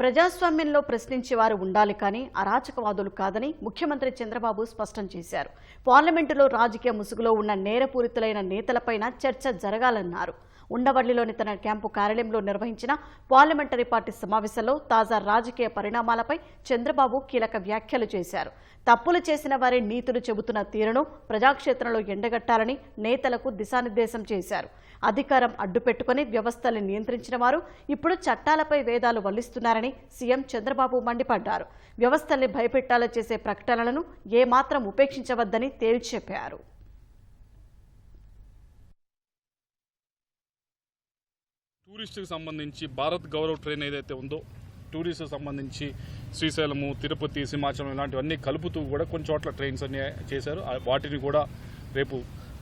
ప్రజాస్వామ్యంలో ప్రశ్నించేవారు ఉండాలి కానీ అరాచకవాదులు కాదని ముఖ్యమంత్రి చంద్రబాబు స్పష్టం చేశారు. పార్లమెంటులో రాజకీయ ముసుగులో ఉన్న నేరపూరితులైన నేతలపైన చర్చ జరగాలన్నారు. ఉండవల్లిలోని తన క్యాంపు కార్యాలయంలో నిర్వహించిన పార్లమెంటరీ పార్టీ సమావేశంలో తాజా రాజకీయ పరిణామాలపై చంద్రబాబు కీలక వ్యాఖ్యలు చేశారు. తప్పులు చేసిన వారి నీతులు చెబుతున్న తీరును ప్రజాక్షేత్రంలో ఎండగట్టాలని నేతలకు దిశానిర్దేశం చేశారు. అధికారం అడ్డుపెట్టుకుని వ్యవస్థల్ని నియంత్రించిన వారు ఇప్పుడు చట్టాలపై వేదాలు వల్లిస్తున్నారని సీఎం చంద్రబాబు మండిపడ్డారు. వ్యవస్థల్ని భయపెట్టాలో చేసే ప్రకటనలను ఏమాత్రం ఉపేక్షించవద్దని తేల్చి టూరిస్ట్కి సంబంధించి భారత్ గౌరవ్ ట్రైన్ ఏదైతే ఉందో టూరిస్ట్ సంబంధించి శ్రీశైలము తిరుపతి సింహాచలం ఇలాంటివన్నీ కలుపుతూ కూడా కొన్ని చోట్ల ట్రైన్స్ అన్ని చేశారు. వాటిని కూడా రేపు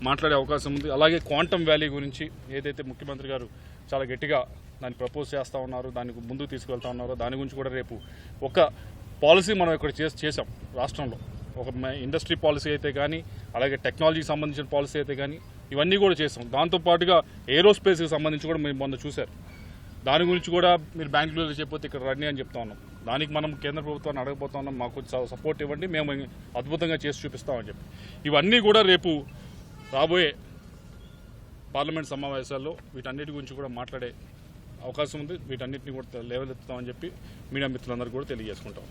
మాట్లాడే అవకాశం ఉంది. అలాగే క్వాంటమ్ వ్యాలీ గురించి ఏదైతే ముఖ్యమంత్రి గారు చాలా గట్టిగా దాన్ని ప్రపోజ్ చేస్తూ ఉన్నారు దానికి ముందుకు తీసుకువెళ్తా ఉన్నారో దాని గురించి కూడా రేపు ఒక పాలసీ మనం ఇక్కడ చేసి చేసాం రాష్ట్రంలో. ఒక ఇండస్ట్రీ పాలసీ అయితే కానీ అలాగే టెక్నాలజీకి సంబంధించిన పాలసీ అయితే కానీ ఇవన్నీ కూడా చేస్తాం. దాంతోపాటుగా ఏరోస్పేస్కి సంబంధించి కూడా మీరు మొన్న చూశారు. దాని గురించి కూడా మీరు బెంగళూరులో చెప్పితే ఇక్కడ రండి అని చెప్తా ఉన్నాం. దానికి మనం కేంద్ర ప్రభుత్వాన్ని అడగబోతా ఉన్నాం. మాకు సపోర్ట్ ఇవ్వండి మేము అద్భుతంగా చేసి చూపిస్తామని చెప్పి. ఇవన్నీ కూడా రేపు రాబోయే పార్లమెంట్ సమావేశాల్లో వీటన్నిటి గురించి కూడా మాట్లాడే అవకాశం ఉంది. వీటన్నిటిని కూడా లేవలెత్తుతామని చెప్పి మీడియా మిత్రులందరూ కూడా తెలియజేసుకుంటాం.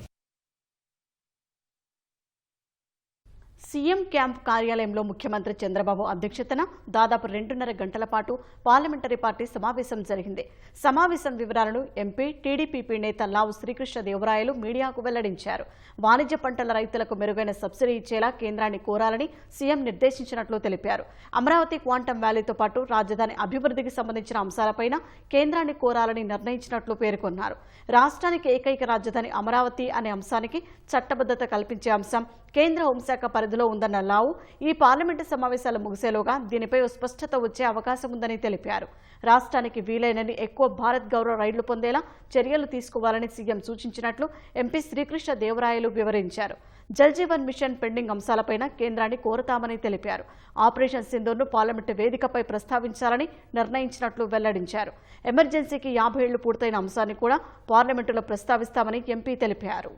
సీఎం క్యాంప్ కార్యాలయంలో ముఖ్యమంత్రి చంద్రబాబు అధ్యక్షతన దాదాపు రెండున్నర గంటల పాటు పార్లమెంటరీ పార్టీ సమావేశం జరిగింది. సమావేశం వివరాలను ఎంపీ టీడీపీపీ నేత లావు శ్రీకృష్ణదేవరాయలు మీడియాకు వెల్లడించారు. వాణిజ్య పంటల రైతులకు మెరుగైన సబ్సిడీ ఇచ్చేలా కేంద్రాన్ని కోరాలని సీఎం నిర్దేశించినట్లు తెలిపారు. అమరావతి క్వాంటం వ్యాలీతో పాటు రాజధాని అభివృద్ధికి సంబంధించిన అంశాలపైన కేంద్రాన్ని కోరాలని నిర్ణయించినట్లు పేర్కొన్నారు. రాష్ట్రానికి ఏకైక రాజధాని అమరావతి అనే అంశానికి చట్టబద్ధత కల్పించే అంశం కేంద్ర హోంశాఖ పరిధి పరిధిలో ఉందన్న లావు. ఈ పార్లమెంటు సమావేశాలు ముగిసేలోగా దీనిపై స్పష్టత వచ్చే అవకాశం ఉందని తెలిపారు. రాష్ట్రానికి వీలైనని ఎక్కువ భారత్ గౌరవ రైళ్ళు పొందేలా చర్యలు తీసుకోవాలని సీఎం సూచించినట్లు ఎంపీ శ్రీకృష్ణ దేవరాయలు వివరించారు. జల్ జీవన్ మిషన్ పెండింగ్ అంశాలపైన కేంద్రాన్ని కోరతామని తెలిపారు. ఆపరేషన్ సింధూర్ను పార్లమెంటు వేదికపై ప్రస్తావించాలని నిర్ణయించినట్లు వెల్లడించారు. ఎమర్జెన్సీకి యాభై ఏళ్ళు పూర్తయిన అంశాన్ని కూడా పార్లమెంటులో ప్రస్తావిస్తామని ఎంపీ తెలిపారు.